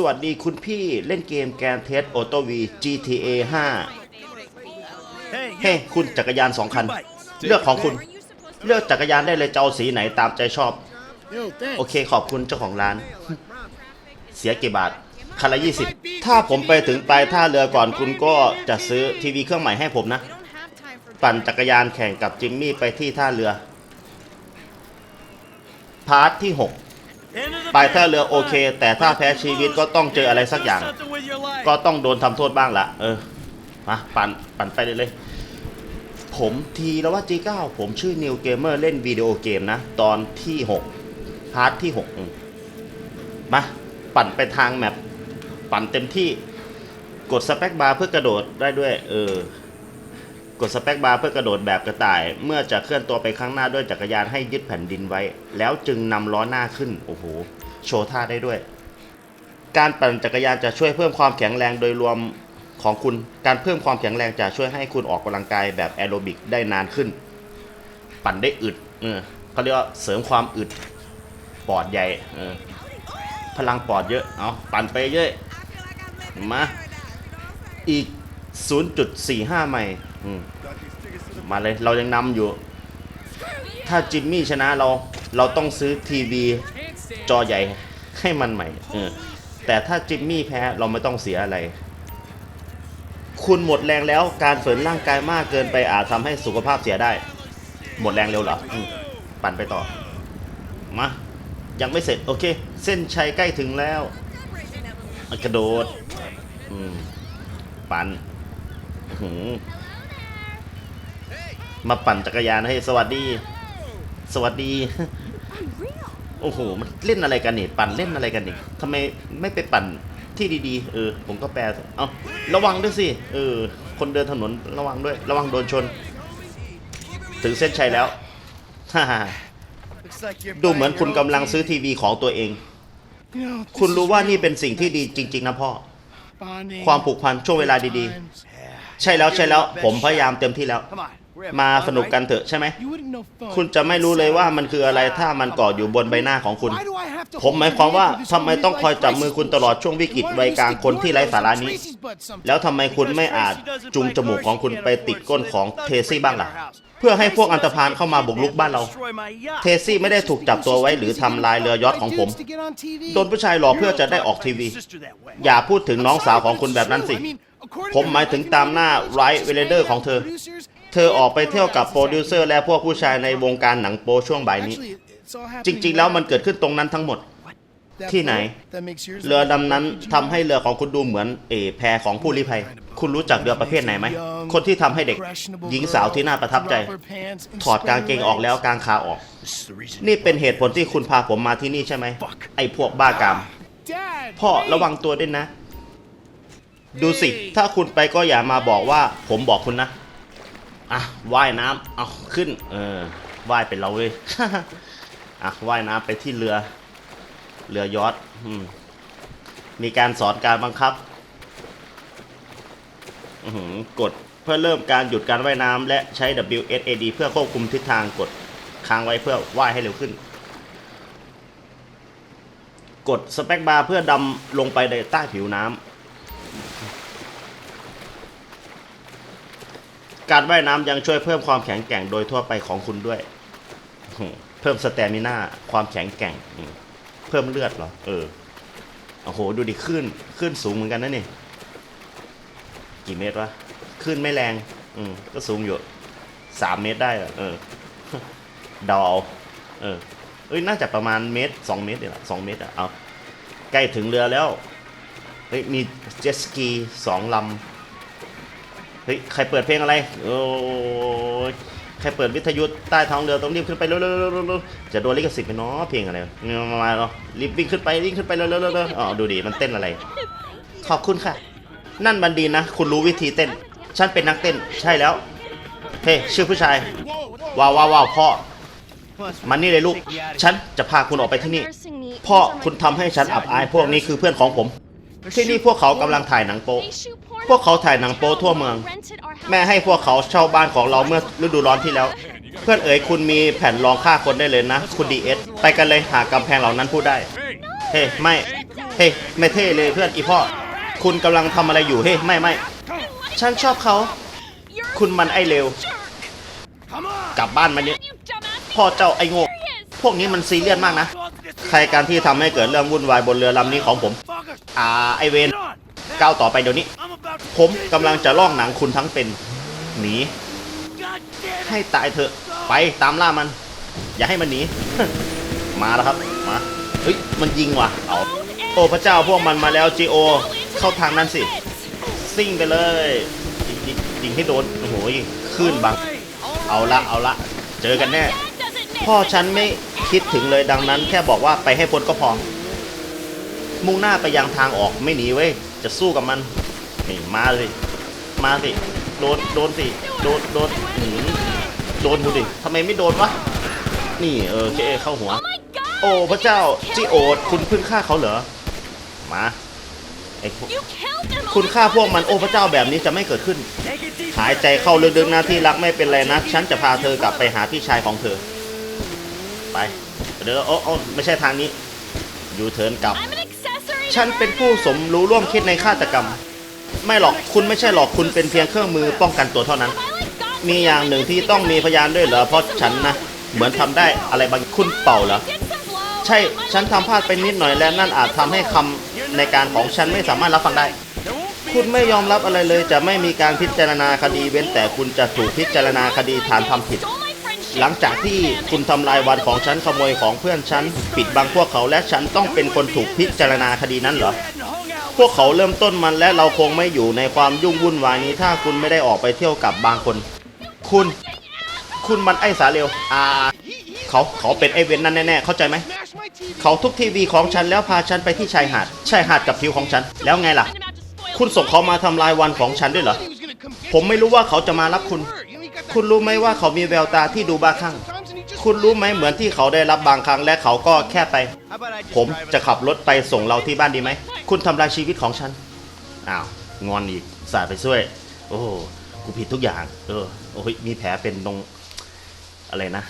สวัสดีคุณพี่เล่นเกมแกนเทสโอโตวี GTA 5 เฮ้คุณจักรยานสองคัน เลือกของคุณ เลือกจักรยานได้เลยจะเอาสีไหนตามใจชอบ โอเคขอบคุณเจ้าของร้าน เสียกี่บาทคันละยี่สิบถ้าผมไปถึงปลายท่าเรือก่อนคุณก็จะซื้อทีวีเครื่องใหม่ให้ผมนะ ปั่นจักรยานแข่งกับจิมมี่ไปที่ท่าเรือ พาร์ทที่ 6 ปลายท่าเรือโอเค แต่ถ้าแพ้ชีวิตก็ต้องเจออะไรสักอย่าง ก็ต้องโดนทำโทษบ้างละเออมาปั่นปั่นไปเลยเลยผมทีแล้วว่า G9 ผมชื่อนิวเกมเมอร์เล่นวิดีโอเกมนะ ตอนที่ 6 พาร์ทที่6อืมมา ปั่นไปทางแมปปั่นเต็มที่กดสเปคบาร์เพื่อกระโดดได้ด้วย เออ กดสเปคบาร์เพื่อกระโดดแบบกระต่าย เมื่อจะเคลื่อนตัวไปข้างหน้าด้วยจักรยานให้ยึดแผ่นดินไว้ แล้วจึงนำล้อหน้าขึ้น โอ้โห โชว์ท่าได้ด้วย การปั่นจักรยานจะช่วยเพิ่มความแข็งแรงโดยรวมของคุณ การเพิ่มความแข็งแรงจะช่วยให้คุณออกกำลังกายแบบแอโรบิกได้นานขึ้น ปั่นได้อึด เออเขาเรียกว่าเสริมความอึด ปอดใหญ่ เออ พลังปอดเยอะ เอาปั่นไปเยอะ มา อีก 0.45 ไมล์ มาเลยเรายังนำอยู่ ถ้าจิมมี่ชนะเราเราต้องซื้อทีวีจอใหญ่ให้มันใหม่แต่ถ้าจิมมี่แพ้เราไม่ต้องเสียอะไร คุณหมดแรงแล้วการฝืนร่างกายมากเกินไปอาจทำให้สุขภาพเสียได้ หมดแรงเร็วเหรออปั่นไปต่อ มา ยังไม่เสร็จ โอเค เส้นชัยใกล้ถึงแล้ว กระโดดปั่นหื มาปั่นจักรยานให้สวัสดี สวัสดี โอ้โห มันเล่นอะไรกันนี่ปั่นเล่นอะไรกันนี่ทำไมไม่ไปปั่นที่ดีๆ เออ ผมก็แปล เอาระวังด้วยสิ เออ คนเดินถนนระวังด้วย ระวังโดนชน ถึงเส้นชัยแล้วฮ่าฮ่าดูเหมือนคุณกำลังซื้อทีวีของตัวเอง คุณรู้ว่านี่เป็นสิ่งที่ดีจริง ๆ นะพ่อ ความผูกพันช่วงเวลาดีๆ ใช่แล้วใช่แล้ว ผมพยายามเต็มที่แล้ว มาสนุกกันเถอะใช่ไหม คุณจะไม่รู้เลยว่ามันคืออะไรถ้ามันเกาะอยู่บนใบหน้าของคุณ ผมหมายความว่าทำไมต้องคอยจับมือคุณตลอดช่วงวิกฤตวัยกลางคนที่ไร้สาระนี้ แล้วทำไมคุณไม่อาจจุงจมูกของคุณไปติดก้นของเทซี่บ้างล่ะ เพื่อให้พวกอันธพาลเข้ามาบุกรุกบ้านเรา เทซี่ไม่ได้ถูกจับตัวไว้หรือทำลายเรือยอทของผม โดนผู้ชายหลอกเพื่อจะได้ออกทีวี อย่าพูดถึงน้องสาวของคุณแบบนั้นสิผมหมายถึงตามหน้าไรท์เวเลเดอร์ของเธอ เธอออกไปเที่ยวกับโปรดิวเซอร์และพวกผู้ชายในวงการหนังโปช่วงบ่ายนี้ จริงๆ แล้วมันเกิดขึ้นตรงนั้นทั้งหมด ที่ไหน เรือดำนั้นทำให้เรือของคุณดูเหมือนเออแพของผู้ลี้ภัย คุณรู้จักเรือประเภทไหนไหม คนที่ทำให้เด็ก หญิงสาวที่น่าประทับใจ ถอดกางเกงออกแล้วกางขาออก นี่เป็นเหตุผลที่คุณพาผมมาที่นี่ใช่ไหม ไอ้พวกบ้ากาม พ่อระวังตัวด้วยนะ ดูสิ ถ้าคุณไปก็อย่ามาบอกว่า ผมบอกคุณนะ อะว่ายน้ำเอาขึ้น เออว่ายเป็นเราเลยอะว่ายน้ำไปที่เรือ เรือยอทอมมีการสอนการบังคับกดเพื่อเริ่มการหยุดการว่ายน้ำและใช้ WSAD เพื่อควบคุมทิศทางกดค้างไว้เพื่อว่ายให้เร็วขึ้น กดสเปคบาร์เพื่อดำลงไปในใต้ผิวน้ำ การว่ายน้ำยังช่วยเพิ่มความแข็งแกร่งโดยทั่วไปของคุณด้วย เพิ่มสเตมิน่าความแข็งแกร่ง เพิ่มเลือดเหรอ เออ โอ้โห ดูดิขึ้น ขึ้นสูงเหมือนกันนะนี่ กี่เมตรวะ ขึ้นไม่แรง อืม ก็สูงอยู่สามเมตรได้อเออเดาเอาเออ เอ้ย น่าจะประมาณเมตรสองเมตรเดียวสองเมตรอะ เอา ใกล้ถึงเรือแล้ว เฮ้ย มีเจ็ตสกีสองลำ ฮ้ยใครเปิดเพลงอะไรโอ้ยใครเปิดวิทยุใต้ท้องเรือต้องรีบขึ้นไปเร็วๆๆจะโดนลิขสิทธิ์ไหมเนาะเพลงอะไรมามาเนาะรีบวิ่งขึ้นไปวิ่งขึ้นไปเร็วๆๆอ๋อดูดิมันเต้นอะไร ขอบคุณค่ะ นั่นมันดีนะ คุณรู้วิธีเต้น ฉันเป็นนักเต้นใช่แล้วเฮ้ชื่อผู้ชายว้าวว้าวาวพ่อมันนี่เลยลูก ฉันจะพาคุณออกไปที่นี่ พ่อคุณทำให้ฉันอับอายพวกนี้คือเพื่อนของผม ที่นี่พวกเขากำลังถ่ายหนังโป๊ พวกเขาถ่ายหนังโป๊ทั่วเมือง แม่ให้พวกเขาเช่าบ้านของเราเมื่อฤดูร้อนที่แล้ว เพื่อนเอ๋ยคุณมีแผ่นรองฆ่าคนได้เลยนะ คุณดีเอสไปกันเลยหากำแพงเหล่านั้นพูดได้ เฮ้ไม่ เฮ้ไม่เท่เลยเพื่อนอีพ่อ คุณกำลังทำอะไรอยู่เฮ้ไม่ไม่ฉันชอบเขา คุณมันไอเลวกลับบ้านมาเนี่ยพ่อเจ้าไอโง่พวกนี้มันซีเรียสมากนะ ใครการที่ทำให้เกิดเรื่องวุ่นวายบนเรือลำนี้ของผม อ่าไอเวนก้าวต่อไปเดี๋ยวนี้ ผมกำลังจะลองหนังคุณทั้งเป็น หนี ให้ตายเถอะ ไปตามล่ามัน อย่าให้มันหนี มาแล้วครับ มา เฮ้ย มันยิงว่ะ เอา โอ้พระเจ้าพวกมันมาแล้วจีโอ เข้าทางนั้นสิ ซิ่งไปเลย ยิงยิงยิงให้โดน โอ้โหขึ้นบัง เอาละ เอาละ เจอกันแน่ พ่อฉันไม่คิดถึงเลยดังนั้น แค่บอกว่าไปให้พ้นก็พอ มุ่งหน้าไปยังทางออกไม่หนีเว้ย จะสู้กับมัน นี่มาเลยมาสิโดนโดนสิโดนโดนหืมโดนดูดิทำไมไม่โดนวะนี่เออเคเข้าหัว โอ้พระเจ้าจิโอดคุณเพิ่งฆ่าเขาเหรอมาไอ้พวกคุณฆ่าพวกมันโอ้พระเจ้าแบบนี้จะไม่เกิดขึ้น หายใจเข้าลึกๆนะที่รักไม่เป็นไรนะฉันจะพาเธอกลับไปหาพี่ชายของเธอ ไปเดี๋ยวโอ้โอ้ไม่ใช่ทางนี้ยูเทิร์นกลับ ฉันเป็นผู้สมรู้ร่วมคิดในฆาตกรรม ไม่หรอกคุณไม่ใช่หรอกคุณเป็นเพียงเครื่องมือป้องกันตัวเท่านั้น มีอย่างหนึ่งที่ต้องมีพยานด้วยเหรอเพราะฉันนะเหมือนทำได้อะไรบางคุณเป่าเหรอใช่ฉันทำพลาดไปนิดหน่อยและนั่นอาจทำให้คำในการของฉันไม่สามารถรับฟังได้ คุณไม่ยอมรับอะไรเลย จะไม่มีการพิจารณาคดีเว้นแต่คุณจะถูกพิจารณาคดีฐานทำผิด หลังจากที่คุณทำลายวันของฉันขโมยของเพื่อนฉัน ปิดบังพวกเขาและฉันต้องเป็นคนถูกพิจารณาคดีนั้นเหรอ พวกเขาเริ่มต้นมันและเราคงไม่อยู่ในความยุ่งวุ่นวายนี้ ถ้าคุณไม่ได้ออกไปเที่ยวกับบางคน คุณ คุณมันไอ้สาเร็วอ่าเขาเขาเป็นไอ้เวนนั่นแน่ๆเข้าใจไหมเขาทุบทีวีของฉันแล้วพาฉันไปที่ชายหาดชายหาดกับผิวของฉันแล้วไงล่ะ คุณส่งเขามาทำลายวันของฉันด้วยเหรอผมไม่รู้ว่าเขาจะมารับคุณ คุณรู้ไหมว่าเขามีแววตาที่ดูบ้าคลั่ง คุณรู้ไหมเหมือนที่เขาได้รับบางครั้งและเขาก็แค่ไป ผมจะขับรถไปส่งเราที่บ้านดีไหม คุณทำลายชีวิตของฉัน อ้าว งอนอีก สายไปช่วย โอ้โหกูผิดทุกอย่าง เออ โอ้ย มีแผลเป็นตรง อะไรนะ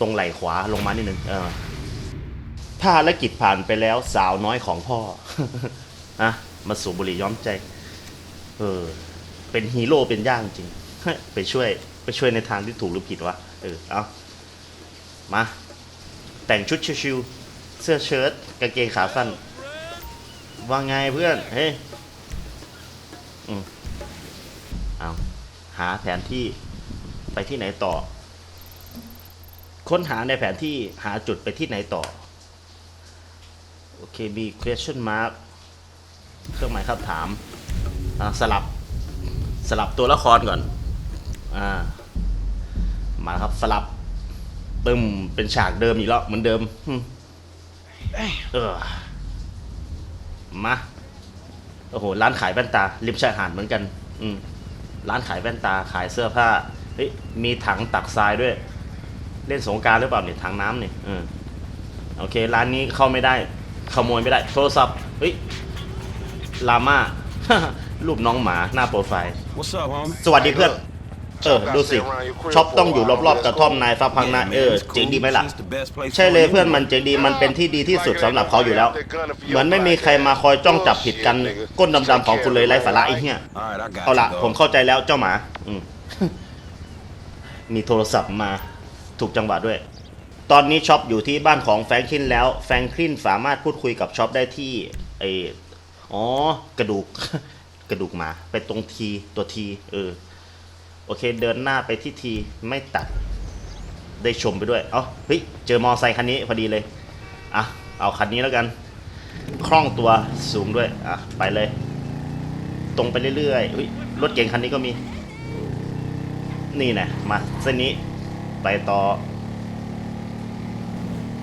ตรงไหล่ขวาลงมานิดนึง เออภารกิจผ่านไปแล้วสาวน้อยของพ่ออะมาสูบบุหรี่ย้อมใจ เออ เป็นฮีโร่เป็นย่างจริง ไปช่วย ไปช่วยในทางที่ถูกหรือผิดวะ เออ เอา มา แต่งชุดชิวๆเสื้อเชิ้ตกางเกงขาสั้น ว่าไงเพื่อน เฮ้ยอืมเอาหาแผนที่ไปที่ไหนต่อ ค้นหาในแผนที่หาจุดไปที่ไหนต่อ โอเค มี question mark เครื่องหมายคำถาม สลับ สลับตัวละครก่อน อ่า มาครับ สลับ ตึมเป็นฉากเดิมอีกแล้วเหมือนเดิมหึเออมาโอ้โหร้านขายแว่นตาริมชายหาดเหมือนกัน อืมร้านขายแว่นตาขายเสื้อผ้าเฮ้ยมีถังตักทรายด้วย เล่นสงกรารหรือเปล่าเนี่ยถังน้ำเนี่ยเออโอเค ร้านนี้เข้าไม่ได้ ขโมยไม่ได้โทรศัพท์เฮ้ยลาม่า รูปน้องหมาหน้าโปรไฟล์ What's up, homie? สวัสดีเพื่อน เออดูสิช็อปต้องอยู่รอบๆกระท่อมนายฟ้าพังนาเออเจ๋งดีไหมล่ะ It's the best place ใช่เลย for เพื่อนมันเจ๋งดีมันเป็นที่ดีที่สุดสำหรับเขาอยู่แล้ว เหมือนไม่มีใครมาคอยจ้องจับผิดกันก้นดำๆของคุณเลยไร้สาระไอ้เหี้ย Alright, I got เอาละ you, ผม dog. เข้าใจแล้วเจ้าหมาอืมมีโทรศัพท์มาถูกจังหวะด้วย ตอนนี้ช็อปอยู่ที่บ้านของแฟรงคลินแล้วแฟรงคลินสามารถพูดคุยกับช็อปได้ที่ไออ๋อกระดูกกระดูกหมาไปตรงทีตัวทีเออ โอเคเดินหน้าไปที่ทีไม่ตัดได้ชมไปด้วยเอ้าเฮ้ยเจอมอไซค์คันนี้พอดีเลยอะเอาคันนี้แล้วกัน คล่องตัวสูงด้วยอะไปเลย ตรงไปเรื่อยๆเฮ้ยรถเก่งคันนี้ก็มี นี่นะมาเส้นนี้ไปต่อ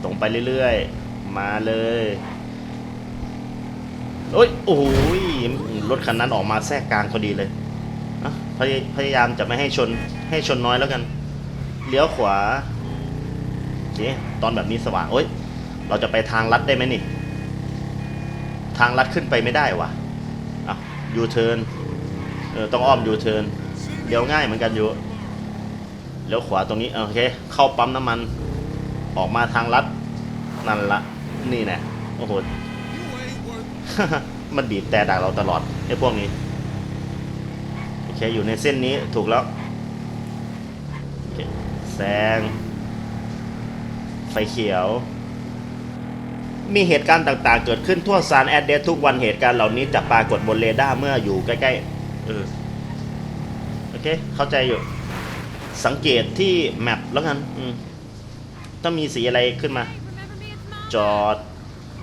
ตรงไปเรื่อยๆ มาเลยโอ้ยโอ้ยรถคันนั้นออกมาแทรกกลางพอดีเลย พยพยายามจะไม่ให้ชนให้ชนน้อยแล้วกัน เลี้ยวขวาโอเคตอนแบบนี้สว่างโอ้ยเราจะไปทางลัดได้ไหมนี่ ทางลัดขึ้นไปไม่ได้วะอะยูเทิร์นเออต้องอ้อมยูเทิร์นเลี้ยวง่ายเหมือนกันอยู่เลี้ยวขวาตรงนี้โอเค เข้าปั๊มน้ำมัน ออกมาทางลัดนั่นละนี่แหละโอ้โหมันบีบแต่ด่าเราตลอดไอ้พวกนี้ เคอยู่ในเส้นนี้ถูกแล้วโอเคแซงไฟเขียว มีเหตุการณ์ต่างๆ เกิดขึ้นทั่วซานแอดเดสทุกวันเหตุการณ์เหล่านี้จะปรากฏบนเรดาร์เมื่ออยู่ใกล้ๆเออโอเค เข้าใจอยู่ สังเกตที่แมปแล้วกันอืมต้องมีสีอะไรขึ้นมา จอด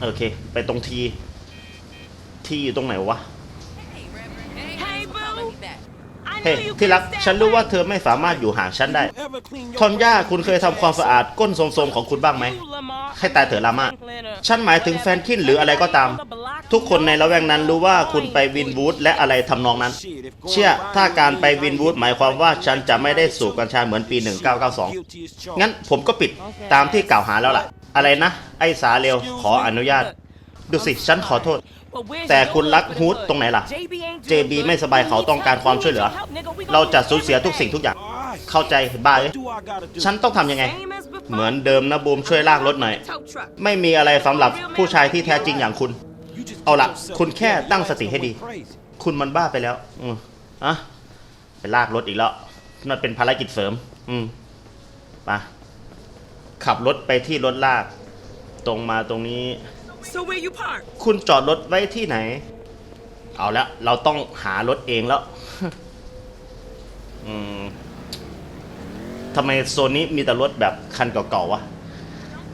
โอเค ไปตรงที ที่อยู่ตรงไหนวะ เฮ้ hey, ที่รักฉันรู้ว่าเธอไม่สามารถอยู่ห่างฉันได้ทอนย่าคุณเคยทำความสะอาดก้นโสมๆของคุณบ้างไหมให้ตายเถอะลามาฉันหมายถึงแฟนคินหรืออะไรก็ตาม ทุกคนในละแวกนั้นรู้ว่าคุณไปวินวูดและอะไรทำนองนั้น เชื่อถ้าการไปวินวูดหมายความว่าฉันจะไม่ได้สูบกัญชาเหมือนปี 1992 งั้นผมก็ปิดตามที่กล่าวหาแล้วล่ะ อะไรนะ ไอ้สาเร็วขออนุญาต ดูสิ ฉันขอโทษ แต่ your คุณรัก blood? ฮูดตรงไหนล่ะ JB ain't doing JB good. ไม่สบาย He เขา needs ต้องการ help. ความ We ช่วยเหลือ need your help, nigga. We เรา gonna จะ do สูญเสียทุก everything. สิ่งทุกอย่าง เข้าใจบ้าเอ้ยฉันต้องทำยังไง Same as before. เหมือนเดิมนะบูมช่วยลากรถหน่อย Tow truck. ไม่มีอะไรสำหรับผู้ชายที่แท้จริงอย่างคุณ เอาล่ะคุณแค่ตั้งสติให้ดี คุณมันบ้าไปแล้ว อืมอะไปลากรถอีกแล้วนั่นเป็นภารกิจเสริม อืมไปขับรถไปที่รถลาก ตรงมาตรงนี้ So where you park? คุณจอดรถไว้ที่ไหน เอาละเราต้องหารถเองแล้ว อืมทำไมโซนนี้มีแต่รถแบบคันเก่าๆวะ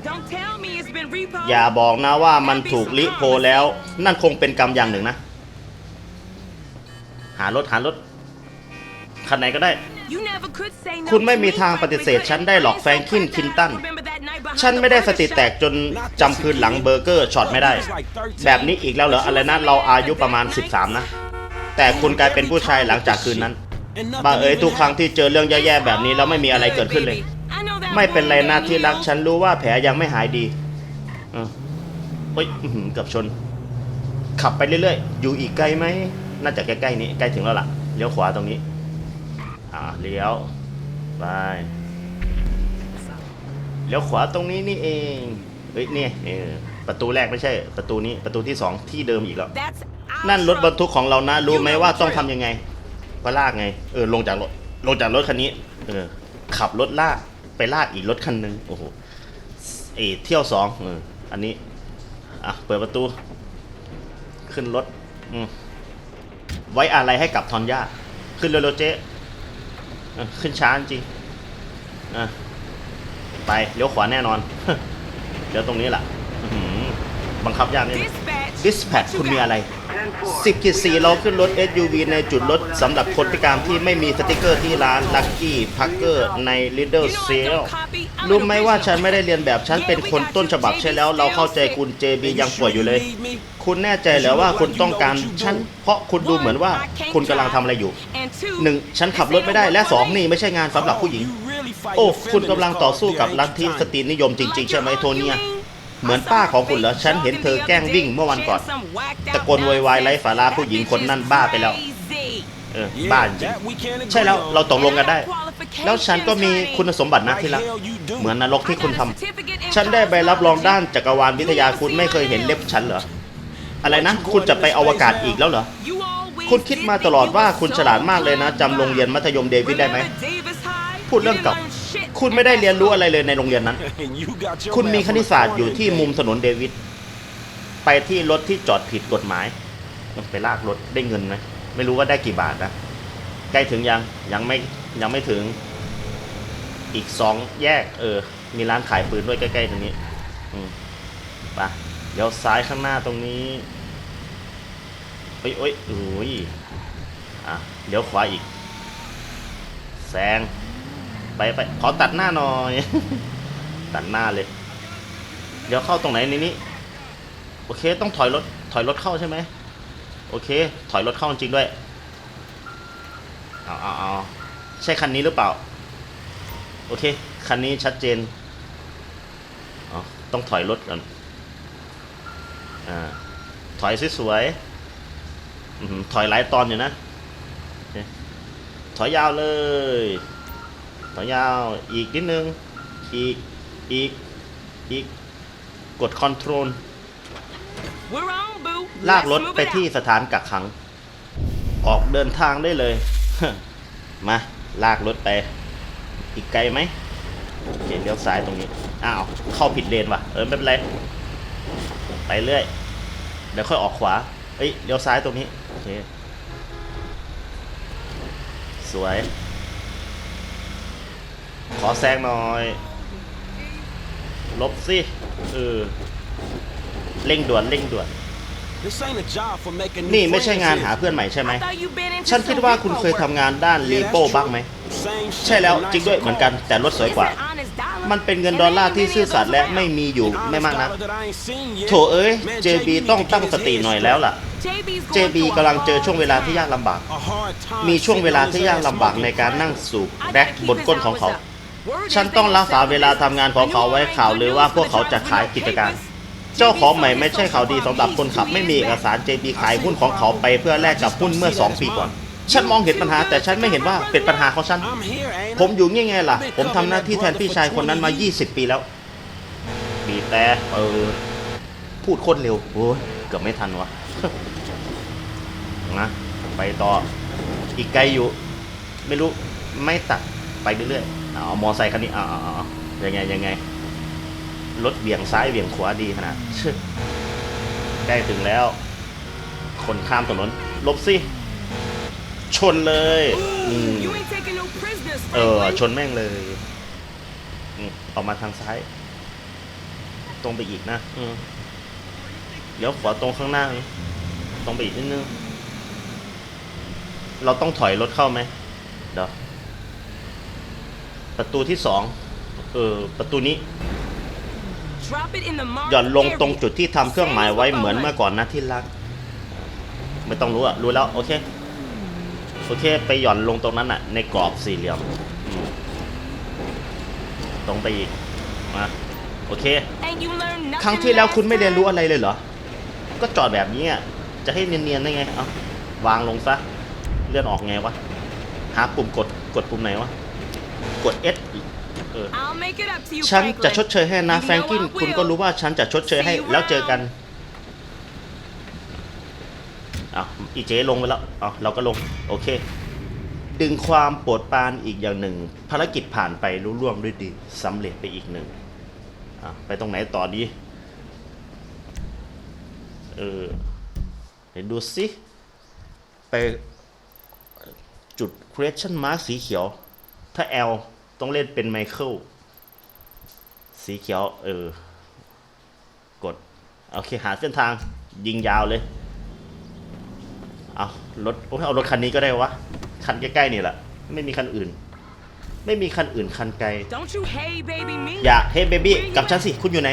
Don't tell me it's been repo. อย่าบอกนะว่ามันถูกลิโพแล้ว นั่นคงเป็นกรรมอย่างหนึ่งนะ หารถหารถคันไหนก็ได้ You never could say no คุณไม่ to มี me, ทางปฏิเสธ frankly, ฉันได้หรอก couldn't. แฟรงคิน I'm so คิน glad ตัน ฉันไม่ได้สติแตกจนจำคืนหลังเบอร์เกอร์ช็อตไม่ได้ แบบนี้อีกแล้วเหรออะไรนะเราอายุประมาณ 13 นะ แต่คุณกลายเป็นผู้ชายหลังจากคืนนั้น บ้าเอ๋ยทุกครั้งที่เจอเรื่องแย่ๆแบบนี้แล้วไม่มีอะไรเกิดขึ้นเลย ไม่เป็นไรนะที่รักฉันรู้ว่าแผลยังไม่หายดีเออเฮ้ยอื้อหือเกือบชน ขับไปเรื่อยๆ อยู่อีกไกลไหม น่าจะใกล้ๆนี้ใกล้ถึงแล้วล่ะ เลี้ยวขวาตรงนี้ อ่า เลี้ยว ไป เลี้ยวขวาตรงนี้นี่เองเฮ้ยเนี่ยเออประตูแรกไม่ใช่ ประตูนี้ประตูที่สองที่เดิมอีกแล้ว นั่นรถบรรทุกของเรานะรู้ไหมว่าต้องทำยังไงก็ลากไง เออลงจากรถลงจากรถคันนี้เออขับรถลากไปลากอีกรถคันหนึ่งโอ้โหเอเที่ยวสองเอออันนี้อะเปิดประตู ขึ้นรถอืมไว้อะไรให้กับทอนย่าขึ้นเร็วๆเจ๊ขึ้นช้าจริงอะ ไปเลี้ยวขวาแน่นอน เดี๋ยวตรงนี้แหละอื้อหือบังคับยากนิดนึง Dispatch. ดิสแพ What ค you คุณมี got? อะไร 10กิ4เราขึ้นรถ SUV ในจุดรถสำหรับคนพิการที่ไม่มีสติกเกอร์ที่ร้าน Lucky Parker ใน Little You know I Sale don't copy. I'm รู้ an ไหมว่า original. ฉันไม่ได้เรียนแบบฉันเป็นคนต้นฉบับใช่แล้ว เราเข้าใจคุณ JB ยังป่วยอยู่เลย คุณแน่ใจเหรอว่าคุณต้องการฉัน เพราะคุณดูเหมือนว่าคุณกำลังทำอะไรอยู่ And two, หนึ่งฉันขับรถไม่ได้และสองนี่ไม่ใช่งานสำหรับผู้หญิง โอ้ คุณกำลังต่อสู้กับลัทธิสตรีนิยมจริง ๆ ใช่ไหมโทเนีย เหมือนป้าของคุณเหรอ ฉันเห็นเธอแกล้งวิ่งเมื่อวันก่อน ตะโกนโวยวายไร้สาระผู้หญิงคนนั้นบ้าไปแล้ว เออ บ้าจริง ใช่แล้ว เราตกลงกันได้ แล้วฉันก็มีคุณสมบัตินะที่รัก เหมือนนรกที่คุณทำ ฉันได้ใบรับรองด้านจักรวาลวิทยาคุณไม่เคยเห็นเล็บฉันเหรอ อะไรนะ คุณจะไปอวกาศอีกแล้วเหรอ คุณคิดมาตลอดว่าคุณฉลาดมากเลยนะจำโรงเรียนมัธยมเดวิดได้ไหม พูดเรื่องเก่า คุณไม่ได้เรียนรู้อะไรเลยในโรงเรียนนั้น คุณมีคณิตศาสตร์อยู่ที่มุมถนนเดวิด ไปที่รถที่จอดผิดกฎหมายไปลากรถได้เงินไหมไม่รู้ว่าได้กี่บาทนะ ใกล้ถึงยัง ยังไม่ ยังไม่ถึง อีกสองแยก เออ มีร้านขายปืนด้วยใกล้ๆตรงนี้ อืมไปเดี๋ยวซ้ายข้างหน้าตรงนี้เอ้ยเอ้ยโอ้ยอะเดี๋ยวขวาอีก แซง ไปไปขอตัดหน้าหน่อย ตัดหน้าเลย เดี๋ยวเข้าตรงไหนในนี้ โอเค ต้องถอยรถ ถอยรถเข้าใช่ไหม โอเค ถอยรถเข้าจริงด้วย เอาเอาเอาใช่คันนี้หรือเปล่า โอเค คันนี้ชัดเจนอ๋อต้องถอยรถก่อน อ่า ถอยสวยๆถอยหลายตอนอยู่นะ ถอยยาวเลย ถอยยาวอีกนิดนึง อีก อีก อีก กดคอนโทรล We're on, boo. ลากรถไปที่สถานกักขัง ออกเดินทางได้เลย มา ลากรถไป อีกไกลไหมโอเคเลี้ยวซ้ายตรงนี้ อ้าว เข้าผิดเลนว่ะ เออไม่เป็นไร ไปเรื่อย เดี๋ยวค่อยออกขวา เอ้ย เลี้ยวซ้ายตรงนี้ โอเค สวย ขอแซงหน่อย ลบสิเออเร่งด่วนเร่งด่วน This ain't a job for making นี่ new ไม่ใช่งาน friends หา here. เพื่อนใหม่ใช่ไหม I thought you'd been into ฉันคิด some ว่า repo คุณเคย work. ทำงานด้าน Yeah, รี that's โป้ true. บ้างไหม Same shit, ใช่แล้ว but จริง nicer ด้วยเหมือนกัน car. แต่รถสวย It's กว่า an honest dollar. มันเป็นเงิน And ดอลลาร์ ain't ที่ many ซื่อ of สัตย์ those และ around. ไม่มีอยู่ Honest ไม่มากนะ dollar that I ain't seen yet. โถเอ้ย Man, JB need ต้อง to get ตั้ง his สติ head หน่อยแล้วล่ะ JB's going JB through a กำลังเจอ hard ช่วงเวลาที่ time. ยากลำบาก A hard time มีช่วงเวลา sitting ที่ on ยาก his ลำบาก ass ใน smoking. การนั่งสูบ I แร็ก gotta keep บน his ก้นของ hours เขา up. Word ฉันต้องรักษาเวลาทำงานของเขาไว้ข่าวหรือว่าพวกเขาจะขายกิจการ เจ้าของใหม่ไม่ใช่ข่าวดีสำหรับคนขับไม่มีเอกสาร JB ขายหุ้นของเขาไปเพื่อแลกกับหุ้นเมื่อ 2 ปีก่อน ฉันมองเห็นปัญหาแต่ฉันไม่เห็นว่าเป็นปัญหาของฉัน ผมอยู่ง่ายๆล่ะ ผมทำหน้าที่แทนพี่ชายคนนั้นมา 20 ปีแล้วบีแต่เออพูดโคตรเร็วโอ้ยเกือบไม่ทันวะนะไปต่ออีกไกลอยู่ ไม่รู้ไม่ตัดไปเรื่อยๆ เอามอไซค์คันนี้เอาเอาเอายังไงยังไงรถเบี่ยงซ้ายเบี่ยงขวาดีขนาดชึใกล้ถึงแล้ว คนข้ามถนนหลบสิชนเลยอืม You ain't taking no prisoners, เออ Franklin. ชนแม่งเลยอืมออกมาทางซ้าย ตรงไปอีกนะอืมเดี๋ยวขวาตรงข้างหน้า ตรงไปอีกนิดนึง เราต้องถอยรถเข้าไหมเดี๋ยว ประตูที่สองเออประตูนี้ Drop it in the marked หย่อนลงตรง area. จุดที่ทำเครื่องหมายไว้เหมือนเมื่อก่อนนะที่รัก ไม่ต้องรู้อะรู้แล้ว โอเค โอเค ไปหย่อนลงตรงนั้นอะในกรอบสี่เหลี่ยมอืมตรงไปอีกมาโอเค And you learn nothing ครั้งที่แล้ว last คุณไม่เรียนรู้ time? อะไรเลยเหรอ ก็จอดแบบนี้อะจะให้เนียนๆได้ไง เอาวางลงซะ เลื่อนออกไงวะ หาปุ่มกดกดปุ่มไหนวะ กด S อีกเออ I'll make it up to you, ฉัน Franklin. จะชดเชยให้นะ You แฟรงกิน know I คุณก็ will. รู้ว่าฉันจะชดเชยให้ See you แล้วเจอกัน round. อ้าวอีเจลงไปแล้วอ้าวเราก็ลงโอเค ดึงความโปรดปรานอีกอย่างหนึ่ง ภารกิจผ่านไปรุ่ร่วงด้วยดีสำเร็จไปอีกหนึ่งอะไปตรงไหนต่อดีเออเดี๋ยวดูสิไปจุด question mark สีเขียว ถ้า L ต้องเล่นเป็นไมเคิลสีเขียว เออ กด โอเค หาเส้นทางยิงยาวเลย เอารถโอ้ยเอารถคันนี้ก็ได้วะ คันใกล้ๆนี่แหละ ไม่มีคันอื่น ไม่มีคันอื่นคันไกล Don't you hey baby me? อย่าเฮ้เบบี้กับฉันสิ คุณอยู่ไหน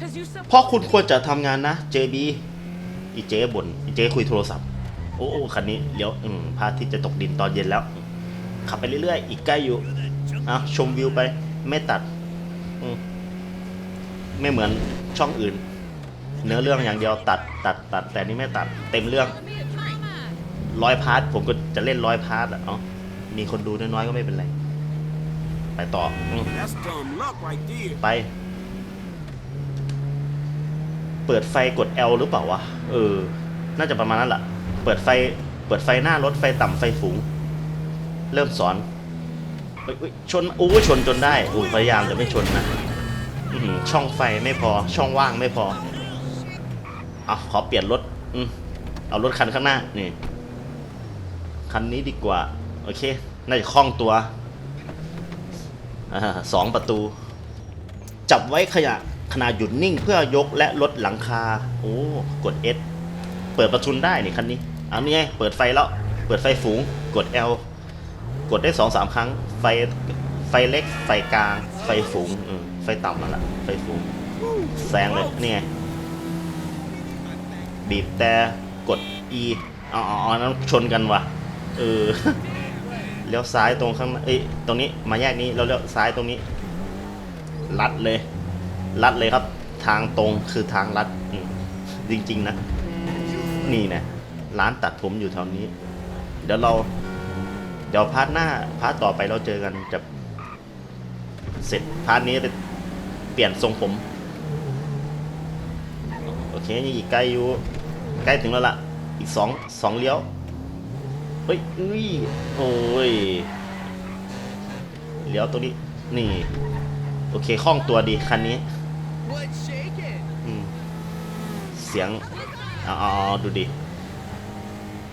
Cause you supposed เพราะคุณควรจะทำงานนะ JB อีเจ๊บ่นอีเจ๊คุยโทรศัพท์ โอ้โอ้คันนี้เลี้ยวอืมพระอาทิตย์จะตกดินตอนเย็นแล้ว ขับไปเรื่อยๆ อีกใกล้อยู่อะชมวิวไปไม่ตัดมไม่เหมือนช่องอื่น เนื้อเรื่องอย่างเดียวตัดตัดตัด แต่นี่ไม่ตัดเต็มเรื่องร้อยพาร์ทผมก็จะเล่นร้อยพาร์ทอะเอ้ามีคนดูน้อยๆก็ไม่เป็นไร ไปต่อไป เปิดไฟกด L หรือเปล่าวะ เออ น่าจะประมาณนั้นแหละเปิดไฟ เปิดไฟหน้ารถไฟต่ำไฟสูง เริ่มสอนเฮ้ยชนโอ้ชนจนได้โอ้ยพยายามจะไม่ชนนะอื้อหือช่องไฟไม่พอ ช่องว่างไม่พอเอาขอเปลี่ยนรถอืมเอารถคันข้างหน้านี่คันนี้ดีกว่า โอเค น่าจะคล่องตัวอ่าสองประตู จับไว้ขยะขนาดหยุดนิ่งเพื่อยกและลดหลังคา โอ้กด S เปิดประทุนได้นี่คันนี้เอานี่ไงเปิดไฟแล้ว เปิดไฟฝูงกด L กดได้สองสามครั้ง ไฟไฟเล็ก ไฟกลาง ไฟฝูงอืมไฟต่ำนั่นแหละไฟฝูงแซงเลยนี่ไงบีบแต่กด E อ๋ออ๋ออ๋อนั้นชนกันว่ะเออเลี้ยวซ้ายตรงข้างหน้าเอ้ยตรงนี้มาแยกนี้แล้วเลี้ยวซ้ายตรงนี้ ลัดเลย ลัดเลยครับ ทางตรงคือทางลัดอืมจริง ๆ นะ นี่นะร้านตัดผมอยู่แถวนี้ เดี๋ยวเรา เดี๋ยวพาร์ทหน้าพาร์ทต่อไปเราเจอกันจะเสร็จพาร์ทนี้ไปเปลี่ยนทรงผม โอเคยังอีกไกล้อยู่ใกล้ถึงแล้วล่ะอีกสองสองเลี้ยวเฮ้ยอุ้ยโอ้ยเลี้ยวตัวนี้นี่ โอเคคล่องตัวดีคันนี้เสียงเอาเอดูดิ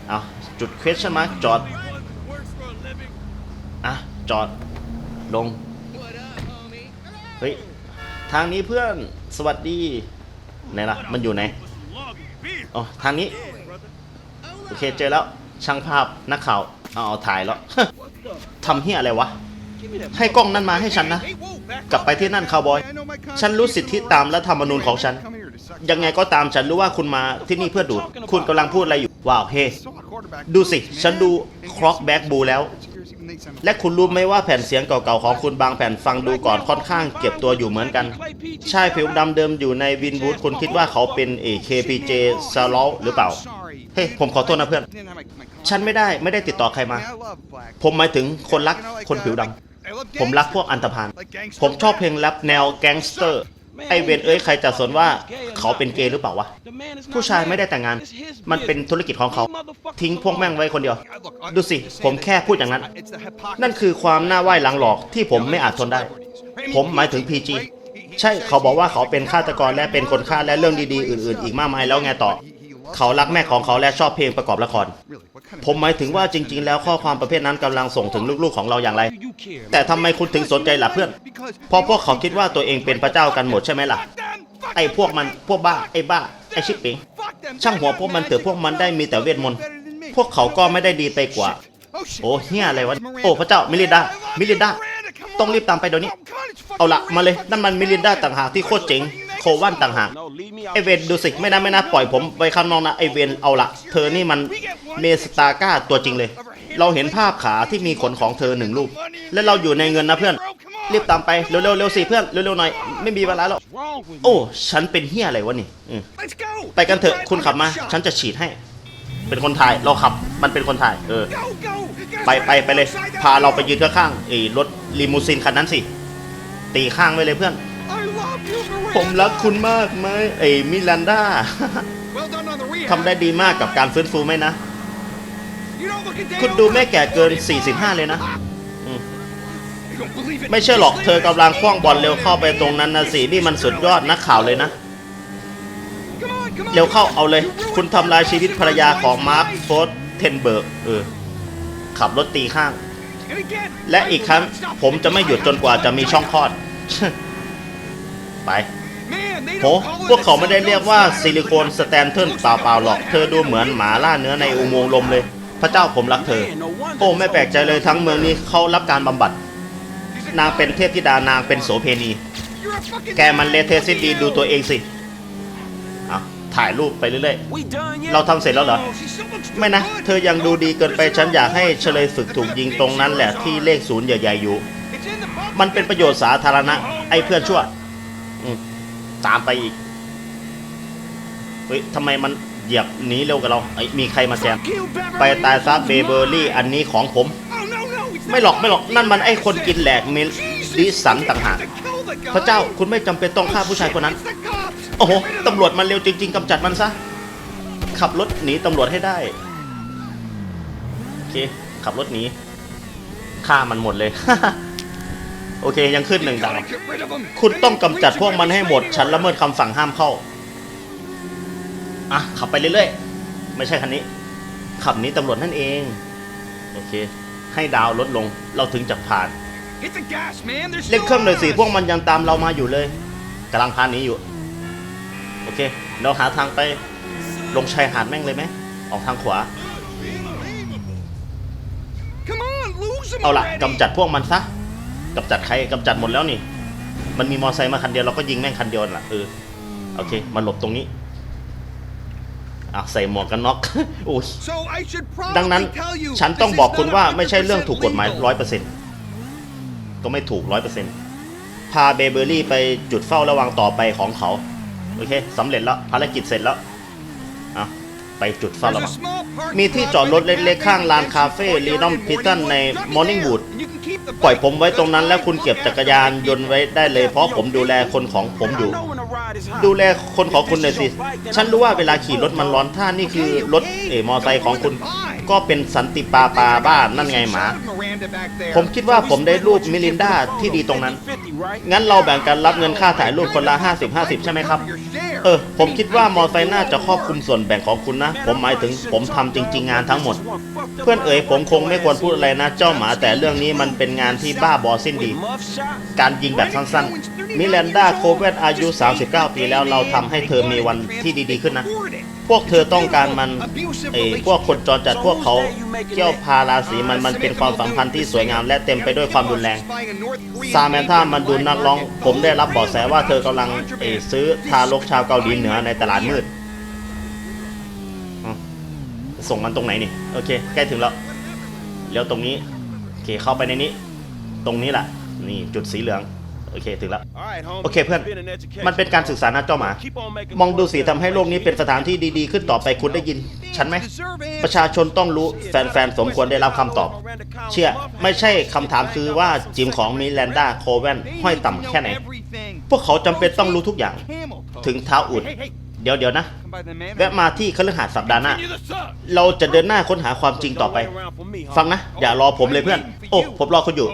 เอาจุด question mark จอด จอดลง เฮ้ย ทางนี้เพื่อน สวัสดี ไหนล่ะ มันอยู่ไหนอ๋อทางนี้ โอเค เจอแล้ว ช่างภาพ นักข่าว เอาเอาถ่ายแล้ว ทำเฮียอะไรวะ ให้กล้องนั้นมาให้ฉันนะ กลับไปที่นั่นคาวบอย ฉันรู้สิทธิตามรัฐธรรมนูญของฉัน ยังไงก็ตามฉันรู้ว่าคุณมาที่นี่เพื่อดูด คุณกำลังพูดอะไรอยู่ ว้าว เฮ้ ดูสิ ฉันดูคล็อกแบ็กบูแล้ว และคุณรู้ไหมว่าแผ่นเสียงเก่าๆของคุณบางแผ่นฟังดูก่อนค่อนข้างเก็บตัวอยู่เหมือนกัน ใช่ผิวดำเดิมอยู่ในวินวูดคุณคิดว่าเขาเป็นเอ KPJ ซาลอหรือเปล่า เฮ้ยผมขอโทษนะเพื่อน ฉันไม่ได้ไม่ได้ติดต่อใครมา ผมหมายถึงคนรักคนผิวดำผมรักพวกอันธพาลผมชอบเพลงแรปแนวแก๊งสเตอร์ ไอเวนเอ้ยใครจะสนว่าเขาเป็นเกย์หรือเปล่าวะ ผู้ชายไม่ได้แต่งงาน มันเป็นธุรกิจของเขา ทิ้งพวกแม่งไว้คนเดียว ดูสิ ผมแค่พูดอย่างนั้น นั่นคือความหน้าไหว้หลังหลอกที่ผมไม่อาจทนได้ ผมหมายถึง PG ใช่เขาบอกว่าเขาเป็นฆาตกรและเป็นคนฆ่าและเรื่องดีๆ อื่น ๆ อีกมากมายแล้วไงต่อ เขารักแม่ของเขาและชอบเพลงประกอบละคร ผมหมายถึงว่าจริง ๆ แล้วข้อความประเภทนั้นกำลังส่งถึงลูกๆของเราอย่างไร แต่ทำไมคุณถึงสนใจล่ะเพื่อนเพราะพวกเขาคิดว่าตัวเองเป็นพระเจ้ากันหมดใช่ไหมล่ะ ไอ้พวกมันพวกบ้าไอ้บ้าไอ้ชิบปิงช่างหัวพวกมันเถอะพวกมันได้มีแต่เวทมนต์พวกเขาก็ไม่ได้ดีไปกว่า โอ้เฮียอะไรวะโอ้พระเจ้ามิลินดามิลินดาต้องรีบตามไปเดี๋ยวนี้ เอาละมาเลยนั่นมันมิลินดาต่างหากที่โคตรเจ๋งโควันต่างหากไอเวนดูสิไม่นะไม่นะปล่อยผมไปข้างนอกนะไอเวนเอาละเธอนี่มันเนสตาก้าตัวจริงเลย เราเห็นภาพขาที่มีขนของเธอหนึ่งรูปและเราอยู่ในเงินนะเพื่อน รีบตามไปเร็วๆเร็วสิเพื่อนเร็วๆหน่อยไม่มีเวลาแล้วโอ้ฉันเป็นเฮียอะไรวะนี่ไปกันเถอะคุณขับมา ฉันจะฉีดให้ เป็นคนถ่ายเราขับมันเป็นคนถ่ายเออไปไปไปเลย พาเราไปยืนข้างๆไอ้รถลีมูซินคันนั้นสิตีข้างไว้เลยเพื่อน ผมรักคุณมากไหมไอ้มิลันดา ทำได้ดีมากกับการฟื้นฟูไหมนะ คุณดูแม่แก่เกิน 45 เลยนะ ไม่เชื่อหรอกเธอกำลังคว้างบอลเร็วเข้าไปตรงนั้นนะสิ นี่มันสุดยอดนักข่าวเลยนะ เร็วเข้าเอาเลย คุณทำลายชีวิตภรรยาของมาร์คโฟร์เทนเบิร์ก เออ ขับรถตีข้าง และอีกครั้งผมจะไม่หยุดจนกว่าจะมีช่องคลอด ไปโหพวกเขาไม่ได้เรียกว่าซิลิโคนสแตนเทิลเปล่าๆหรอก เธอดูเหมือนหมาล่าเนื้อในอุโมงค์ลมเลย พระเจ้าผมรักเธอ โอ้ไม่แปลกใจเลยทั้งเมืองนี้เขารับการบำบัด นางเป็นเทพธิดานางเป็นโสเพณี แกมันเลเทสิดีดูตัวเองสิอะถ่ายรูปไปเรื่อยๆ เราทำเสร็จแล้วเหรอ ไม่นะ เธอยังดูดีเกินไปฉันอยากให้เฉลยฝึกถูกยิงตรงนั้นแหละที่เลขศูนย์ใหญ่ๆอยู่ มันเป็นประโยชน์สาธารณะไอ้เพื่อนชั่วอืม ตามไปอีก เฮ้ยทำไมมันเหยียบหนีเร็วกับเราไอ้มีใครมาแซม ไปตายซะเบเบอร์รี่ อันนี้ของผม ไม่หรอกไม่หรอกนั่นมันไอ้คนกินแหลกเมลดิสันต่างหากพระเจ้าคุณไม่จำเป็นต้องฆ่าผู้ชายคนนั้น โอ้โหตำรวจมันเร็วจริง ๆกำจัดมันซะ ขับรถหนีตำรวจให้ได้ โอเค ขับรถหนีฆ่ามันหมดเลย โอเคยังขึ้นหนึ่งดาวคุณต้องกำจัดพวกมันให้หมด ฉันละเมิดคำสั่งห้ามเข้า อะ ขับไปเรื่อยๆ ไม่ใช่คันนี้ ขับหนี้ตำรวจนั่นเอง โอเค ให้ดาวลดลง เราถึงจะผ่านเร่งเครื่องเลยสิพวกมันยังตามเรามาอยู่เลยกำลังพาหนี้อยู่ โอเค เราหาทางไปลงชายหาดแม่งเลยไหม ออกทางขวา เอาละกำจัดพวกมันซะ กำจัดใครกำจัดหมดแล้วนี่ มันมีมอไซค์มาคันเดียวเราก็ยิงแม่งคันเดียวนั่นล่ะเออโอเคมาหลบตรงนี้อะใส่หมวกกันน็อกโอ้ยดังนั้นฉันต้องบอกคุณว่าไม่ใช่เรื่องถูกกฎหมายร้อยเปอร์เซ็นต์ก็ไม่ถูกร้อยเปอร์เซ็นต์พาเบเบอรี่ไปจุดเฝ้าระวังต่อไปของเขาโอเคสำเร็จแล้วภารกิจเสร็จแล้วอะไปจุดเฝ้าระวังมีที่จอดรถเล็กๆข้างลานคาเฟ่ลีนอมพิตันในมอร์นิ่งบูด ปล่อยผมไว้ตรงนั้นแล้วคุณเก็บจักรยานยนต์ไว้ได้เลย เพราะผมดูแลคนของผมอยู่ ดูแลคนของคุณหน่อยสิ ฉันรู้ว่าเวลาขี่รถมันร้อนถ้านี่คือรถเออมอไซค์ของคุณ ก็เป็นสันติปาปาบ้านนั่นไงหมา ผมคิดว่าผมได้รูปมิลินดาที่ดีตรงนั้น งั้นเราแบ่งกันรับเงินค่าถ่ายรูปคนละ 50 50 ใช่ไหมครับ เออ ผมคิดว่ามอไซค์น่าจะครอบคลุมส่วนแบ่งของคุณนะ ผมหมายถึงผมทำจริง ๆ งานทั้งหมด เพื่อนเอ๋ยผมคงไม่ควรพูดอะไรนะเจ้าหมา แต่เรื่องนี้มันเป็นงานที่บ้าบอสิ้นดี การยิงแบบสั้นๆ มิแลนดาโคเวตอายุ 39 ปีแล้วเราทำให้เธอมีวันที่ดีๆขึ้นนะ พวกเธอต้องการมันเออพวกคนจรจัดพวกเขาเกี่ยวพาราสีมันมันเป็นความสัมพันธ์ที่สวยงามและเต็มไปด้วยความรุนแรงซาแมนธามันดูนักร้อง ผมได้รับเบาะแสว่าเธอกำลังเออซื้อทารกชาวเกาหลีเหนือในตลาดมืดอ๋อส่งมันตรงไหนนี่โอเคใกล้ถึงแล้วเลี้ยวตรงนี้โอเคเข้าไปในนี้ ตรงนี้แหละนี่จุดสีเหลือง โอเคถึงแล้วโอเคเพื่อน มันเป็นการศึกษานะเจ้าหมา มองดูสิทำให้โลกนี้เป็นสถานที่ดีๆ ขึ้นต่อไปคุณได้ยิน ฉันไหม ประชาชนต้องรู้แฟนๆ สมควรได้รับคำตอบ เชื่อ ไม่ใช่คำถามคือว่าจิมของมิแลนดาโคเวนห้อยต่ำแค่ไหน พวกเขาจำเป็นต้องรู้ทุกอย่าง ถึงเท้าอุด เดี๋ยวเดี๋ยวนะ แวะมาที่คฤหาสน์สัปดาห์หน้า เราจะเดินหน้าค้นหาความจริงต่อไป ฟังนะ อย่ารอผมเลยเพื่อน โอ้ ผมรอคุณอยู่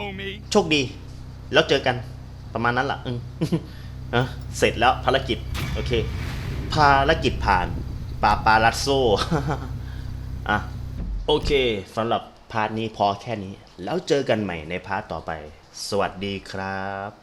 โชคดี แล้วเจอกัน ประมาณนั้นล่ะอืมเอะเสร็จแล้วภารกิจ โอเค ภารกิจผ่านปาปาลัสโซอะโอเคสำหรับพาร์ทนี้พอแค่นี้ แล้วเจอกันใหม่ในพาร์ทต่อไป สวัสดีครับ